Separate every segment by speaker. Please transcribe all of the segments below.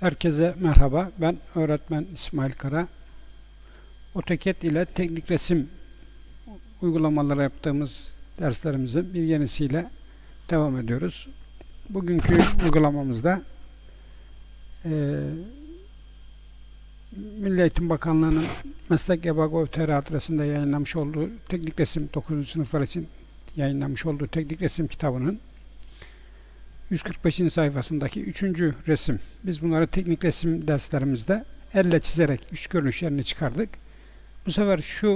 Speaker 1: Herkese merhaba. Ben öğretmen İsmail Kara. AutoCAD ile teknik resim uygulamaları yaptığımız derslerimizin bir yenisiyle devam ediyoruz. Bugünkü uygulamamızda eee Milli Eğitim Bakanlığı'nın Meslek Ebago.tr adresinde yayınlamış olduğu teknik resim 9. sınıflar için yayınlamış olduğu teknik resim kitabının 145. sayfasındaki üçüncü resim. Biz bunları teknik resim derslerimizde elle çizerek üç görünüşlerini çıkardık. Bu sefer şu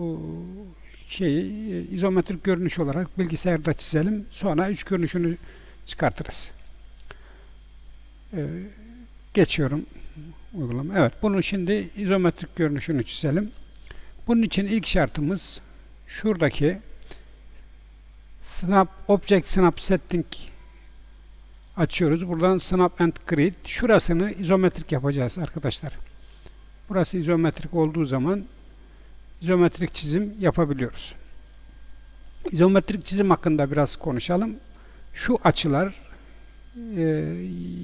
Speaker 1: o, şeyi e, izometrik görünüş olarak bilgisayarda çizelim. Sonra üç görünüşünü çıkartırız. Ee, geçiyorum uygulama. Evet, bunun şimdi izometrik görünüşünü çizelim. Bunun için ilk şartımız şuradaki Snap Object Snap Setting açıyoruz. Buradan Snap and Grid. Şurasını izometrik yapacağız arkadaşlar. Burası izometrik olduğu zaman izometrik çizim yapabiliyoruz. İzometrik çizim hakkında biraz konuşalım. Şu açılar e,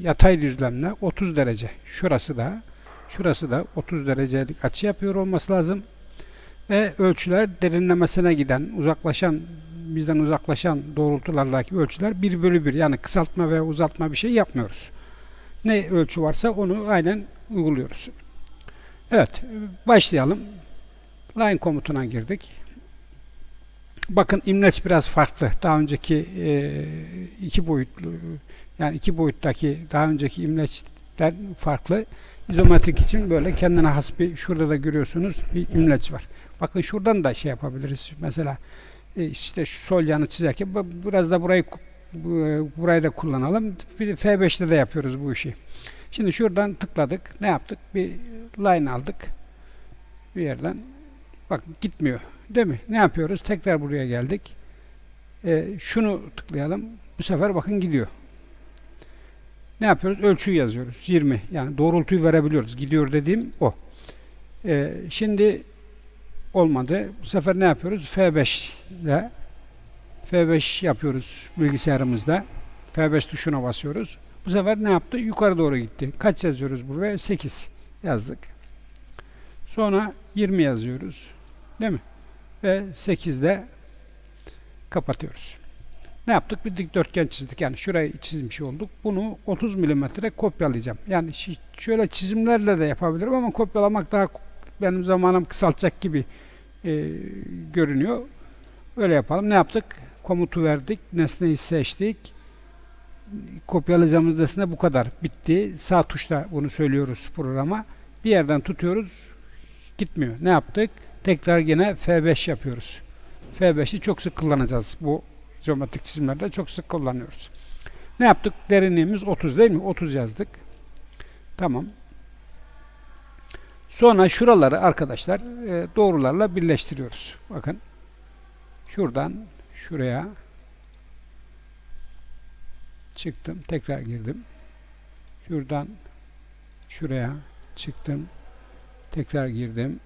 Speaker 1: yatay düzlemle 30 derece. Şurası da şurası da 30 derecelik açı yapıyor olması lazım. Ve ölçüler derinlemesine giden, uzaklaşan bizden uzaklaşan doğrultulardaki ölçüler 1 bölü 1 yani kısaltma ve uzaltma bir şey yapmıyoruz. Ne ölçü varsa onu aynen uyguluyoruz. Evet başlayalım. Line komutuna girdik. Bakın imleç biraz farklı. Daha önceki e, iki boyutlu yani iki boyuttaki daha önceki imleçten farklı. İzometrik için böyle kendine has bir şurada da görüyorsunuz bir imleç var. Bakın şuradan da şey yapabiliriz. Mesela işte şu sol yanı çizerken biraz da burayı burayı da kullanalım. F5'te de yapıyoruz bu işi. Şimdi şuradan tıkladık. Ne yaptık? Bir line aldık. Bir yerden. Bak gitmiyor. Değil mi? Ne yapıyoruz? Tekrar buraya geldik. E, şunu tıklayalım. Bu sefer bakın gidiyor. Ne yapıyoruz? Ölçüyü yazıyoruz. 20. Yani doğrultuyu verebiliyoruz. Gidiyor dediğim o. E, şimdi olmadı. Bu sefer ne yapıyoruz? F5 ile F5 yapıyoruz bilgisayarımızda. F5 tuşuna basıyoruz. Bu sefer ne yaptı? Yukarı doğru gitti. Kaç yazıyoruz buraya? 8 yazdık. Sonra 20 yazıyoruz. Değil mi? Ve 8'de kapatıyoruz. Ne yaptık? Bir dikdörtgen çizdik. Yani şurayı çizmiş olduk. Bunu 30 milimetre kopyalayacağım. Yani şöyle çizimlerle de yapabilirim ama kopyalamak daha benim zamanım kısaltacak gibi e, görünüyor. Öyle yapalım. Ne yaptık? Komutu verdik. Nesneyi seçtik. Kopyalayacağımız nesne bu kadar. Bitti. Sağ tuşla bunu söylüyoruz programa. Bir yerden tutuyoruz. Gitmiyor. Ne yaptık? Tekrar yine F5 yapıyoruz. F5'i çok sık kullanacağız. Bu geometrik çizimlerde çok sık kullanıyoruz. Ne yaptık? Derinliğimiz 30 değil mi? 30 yazdık. Tamam. Sonra şuraları arkadaşlar e, doğrularla birleştiriyoruz. Bakın. Şuradan şuraya çıktım. Tekrar girdim. Şuradan şuraya çıktım. Tekrar girdim.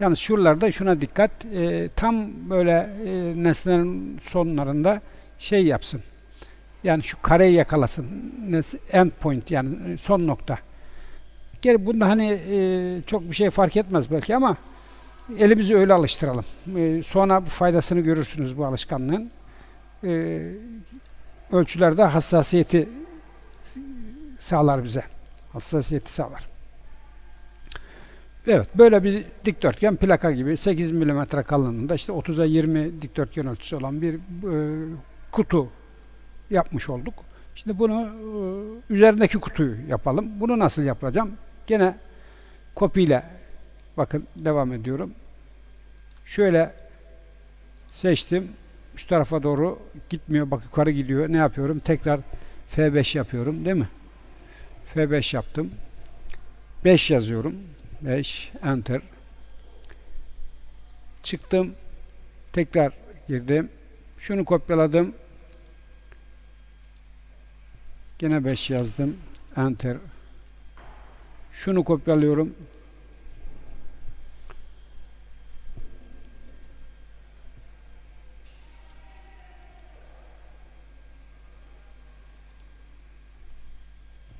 Speaker 1: Yalnız şuralarda şuna dikkat. E, tam böyle e, nesnenin sonlarında şey yapsın. Yani şu kareyi yakalasın. End point yani son nokta. Geri bunda hani e, çok bir şey fark etmez belki ama elimizi öyle alıştıralım. E, sonra faydasını görürsünüz bu alışkanlığın. E, ölçülerde hassasiyeti sağlar bize. Hassasiyeti sağlar. Evet, böyle bir dikdörtgen plaka gibi 8 mm kalınlığında işte 30'a 20 dikdörtgen ölçüsü olan bir e, kutu yapmış olduk. Şimdi bunu e, üzerindeki kutuyu yapalım. Bunu nasıl yapacağım? Gene kopiyle bakın devam ediyorum. Şöyle seçtim. Şu tarafa doğru gitmiyor. Bak yukarı gidiyor. Ne yapıyorum? Tekrar F5 yapıyorum. Değil mi? F5 yaptım. 5 yazıyorum. 5 enter. Çıktım. Tekrar girdim. Şunu kopyaladım. Gene 5 yazdım. Enter. Şunu kopyalıyorum.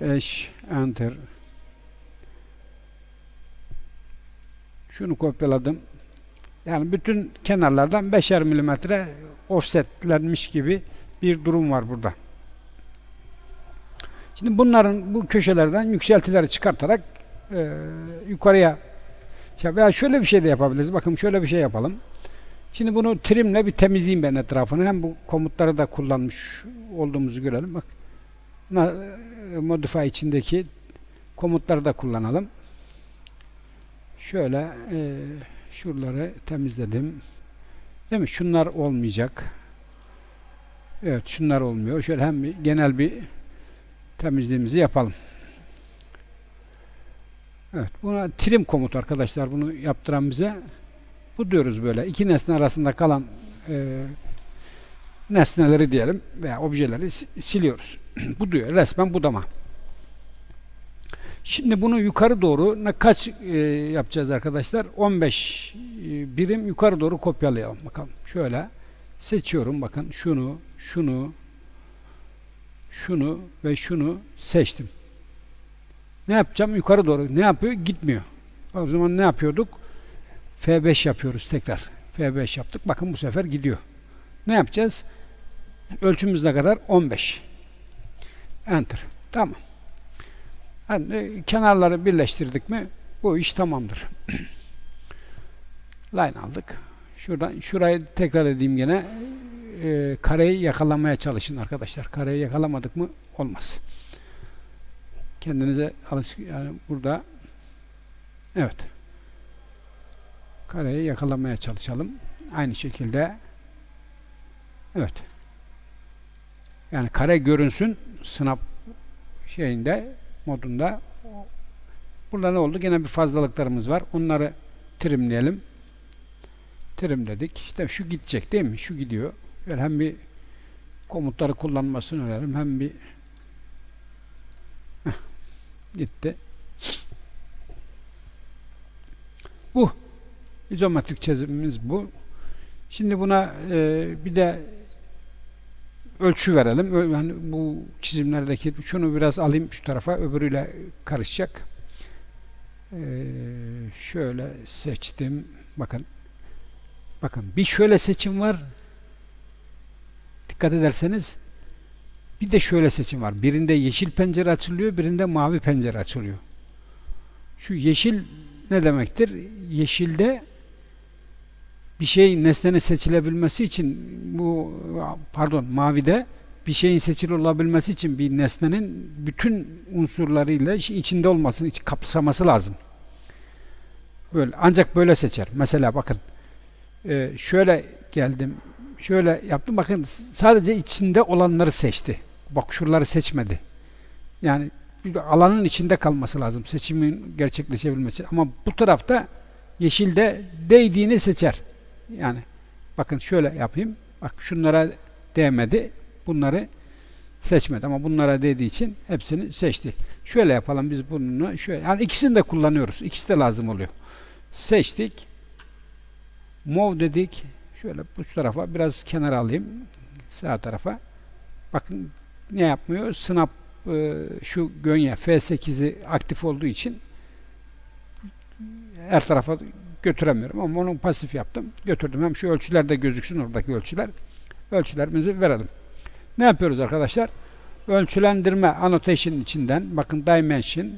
Speaker 1: 5 enter şunu kopyaladım yani bütün kenarlardan 5'er milimetre offsetlenmiş gibi bir durum var burada. Şimdi bunların bu köşelerden yükseltileri çıkartarak e, yukarıya veya şöyle bir şey de yapabiliriz. Bakın şöyle bir şey yapalım. Şimdi bunu trimle bir temizleyeyim ben etrafını. Hem bu komutları da kullanmış olduğumuzu görelim. Bak. e, Modify içindeki komutları da kullanalım. Şöyle e, şuraları temizledim. Değil mi? Şunlar olmayacak. Evet, şunlar olmuyor. Şöyle hem genel bir temizliğimizi yapalım. Evet, buna trim komut arkadaşlar. Bunu yaptıran bize bu diyoruz böyle. İki nesne arasında kalan e, nesneleri diyelim veya objeleri si- siliyoruz. bu diyor. Resmen budama. Şimdi bunu yukarı doğru ne kaç e, yapacağız arkadaşlar? 15 e, birim yukarı doğru kopyalayalım bakalım. Şöyle seçiyorum bakın şunu, şunu, şunu ve şunu seçtim. Ne yapacağım? Yukarı doğru. Ne yapıyor? Gitmiyor. O zaman ne yapıyorduk? F5 yapıyoruz tekrar. F5 yaptık. Bakın bu sefer gidiyor. Ne yapacağız? Ölçümüz ne kadar? 15. Enter. Tamam. Yani kenarları birleştirdik mi bu iş tamamdır. Line aldık. Şuradan şurayı tekrar edeyim gene. E, kareyi yakalamaya çalışın arkadaşlar. Kareyi yakalamadık mı olmaz. Kendinize alış yani burada evet. Kareyi yakalamaya çalışalım. Aynı şekilde evet. Yani kare görünsün sınav şeyinde modunda. Burada ne oldu? Gene bir fazlalıklarımız var. Onları trimleyelim. Trimledik. İşte şu gidecek değil mi? Şu gidiyor. Böyle hem bir komutları kullanmasını öğrenelim hem bir gitti. Bu. İzometrik çizimimiz bu. Şimdi buna e, bir de ölçü verelim. Yani bu çizimlerdeki şunu biraz alayım şu tarafa öbürüyle karışacak. Ee, şöyle seçtim. Bakın. Bakın bir şöyle seçim var. Dikkat ederseniz bir de şöyle seçim var. Birinde yeşil pencere açılıyor, birinde mavi pencere açılıyor. Şu yeşil ne demektir? Yeşilde bir şey nesnenin seçilebilmesi için bu pardon mavide bir şeyin seçili olabilmesi için bir nesnenin bütün unsurlarıyla iç- içinde olmasını, kapsaması lazım. Böyle ancak böyle seçer. Mesela bakın e, şöyle geldim, şöyle yaptım. Bakın sadece içinde olanları seçti. Bak şuraları seçmedi. Yani alanın içinde kalması lazım seçimin gerçekleşebilmesi. Ama bu tarafta yeşilde değdiğini seçer. Yani bakın şöyle yapayım. Bak şunlara değmedi. Bunları seçmedi ama bunlara değdiği için hepsini seçti. Şöyle yapalım biz bunu şöyle. Yani ikisini de kullanıyoruz. İkisi de lazım oluyor. Seçtik. Move dedik. Şöyle bu tarafa biraz kenara alayım. Sağ tarafa. Bakın ne yapmıyor? Snap e, şu gönye F8'i aktif olduğu için her tarafa götüremiyorum ama onu pasif yaptım. Götürdüm. Hem şu ölçüler de gözüksün oradaki ölçüler. Ölçülerimizi verelim. Ne yapıyoruz arkadaşlar? Ölçülendirme annotation içinden bakın dimension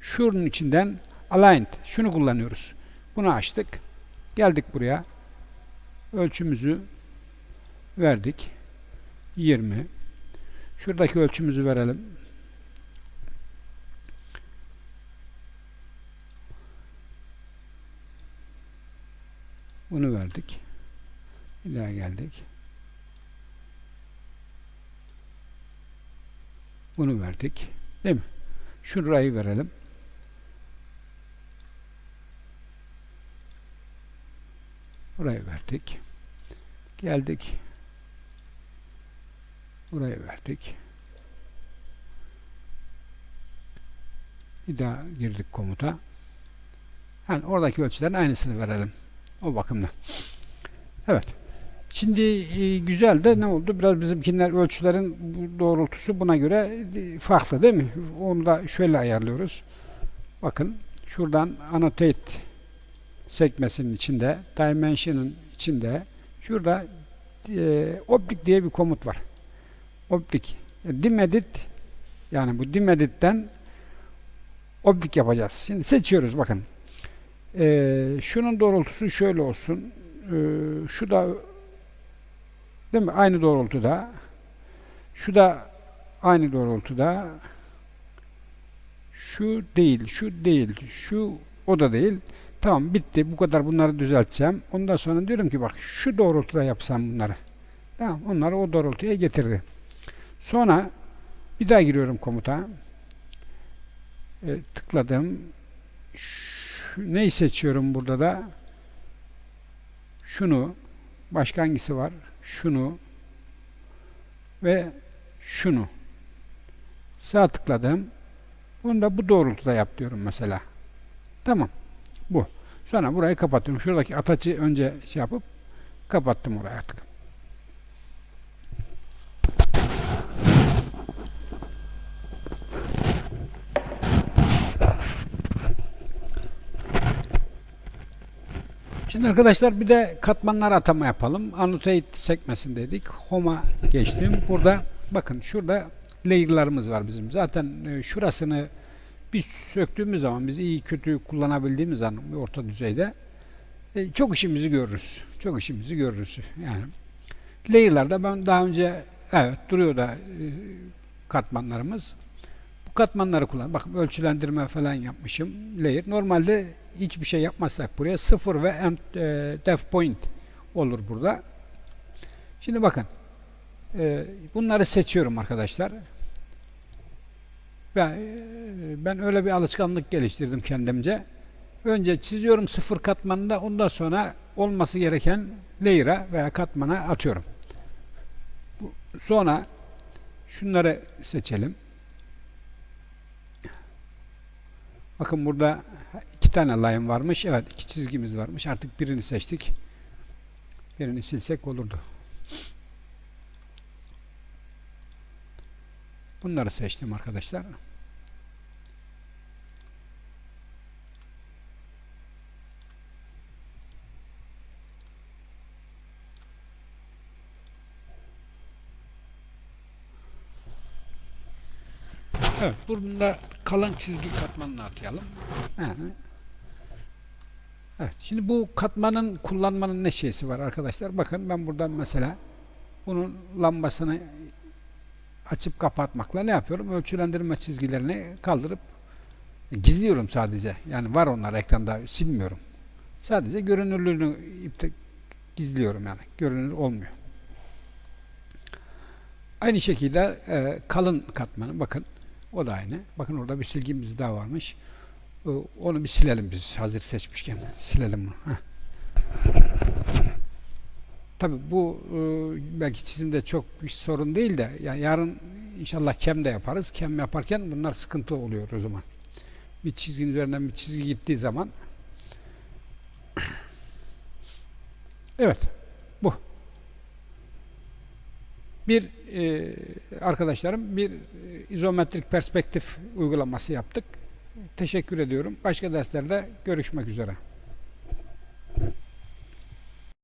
Speaker 1: şunun içinden aligned şunu kullanıyoruz. Bunu açtık. Geldik buraya. Ölçümüzü verdik. 20. Şuradaki ölçümüzü verelim. Bunu verdik. Bir daha geldik. Bunu verdik. Değil mi? Şurayı verelim. Burayı verdik. Geldik. Burayı verdik. Bir daha girdik komuta. Yani oradaki ölçülerin aynısını verelim. O bakımdan. Evet. Şimdi e, güzel de ne oldu? Biraz bizimkiler ölçülerin doğrultusu buna göre e, farklı değil mi? Onu da şöyle ayarlıyoruz. Bakın şuradan annotate sekmesinin içinde, dimension'ın içinde şurada e, optik diye bir komut var. Optik. E, Dimedit yani bu dimeditten optik yapacağız. Şimdi seçiyoruz bakın. E, şunun doğrultusu şöyle olsun. E, şu da değil mi? Aynı doğrultuda. Şu da aynı doğrultuda. Şu değil, şu değil, şu o da değil. Tamam bitti. Bu kadar bunları düzelteceğim. Ondan sonra diyorum ki bak şu doğrultuda yapsam bunları. Tamam onları o doğrultuya getirdi. Sonra bir daha giriyorum komuta. E, tıkladım. Şu, neyi seçiyorum burada da? Şunu. Başka hangisi var? Şunu. Ve şunu. Sağ tıkladım. Bunu da bu doğrultuda yap diyorum mesela. Tamam. Bu. Sonra burayı kapatıyorum. Şuradaki ataçı önce şey yapıp kapattım orayı artık. Şimdi arkadaşlar bir de katmanlar atama yapalım. Annotate sekmesindeydik. Home'a geçtim. Burada bakın şurada layer'larımız var bizim. Zaten e, şurasını biz söktüğümüz zaman biz iyi kötü kullanabildiğimiz zaman orta düzeyde e, çok işimizi görürüz. Çok işimizi görürüz. Yani layer'larda ben daha önce evet duruyor da e, katmanlarımız. Bu katmanları kullan. Bakın ölçülendirme falan yapmışım. Layer. Normalde hiçbir şey yapmazsak buraya sıfır ve end, e, def point olur burada. Şimdi bakın. E, bunları seçiyorum arkadaşlar. Ben, e, ben öyle bir alışkanlık geliştirdim kendimce. Önce çiziyorum sıfır katmanında ondan sonra olması gereken layer'a veya katmana atıyorum. Sonra şunları seçelim. Bakın burada iki tane line varmış. Evet iki çizgimiz varmış. Artık birini seçtik. Birini silsek olurdu. Bunları seçtim arkadaşlar. Evet, burada kalan çizgi katmanını atayalım. Evet, şimdi bu katmanın kullanmanın ne şeysi var arkadaşlar? Bakın ben buradan mesela bunun lambasını açıp kapatmakla ne yapıyorum? Ölçülendirme çizgilerini kaldırıp gizliyorum sadece. Yani var onlar ekranda silmiyorum. Sadece görünürlüğünü gizliyorum yani. Görünür olmuyor. Aynı şekilde e, kalın katmanı bakın o da aynı. Bakın orada bir silgimiz daha varmış. E, Onu bir silelim biz hazır seçmişken. Silelim bunu. Heh. Tabii bu e, belki çizimde çok bir sorun değil de yani yarın inşallah kem de yaparız. Kem yaparken bunlar sıkıntı oluyor o zaman. Bir çizginin üzerinden bir çizgi gittiği zaman Evet. Bu. Bir e, arkadaşlarım bir e, izometrik perspektif uygulaması yaptık. Teşekkür ediyorum. Başka derslerde görüşmek üzere.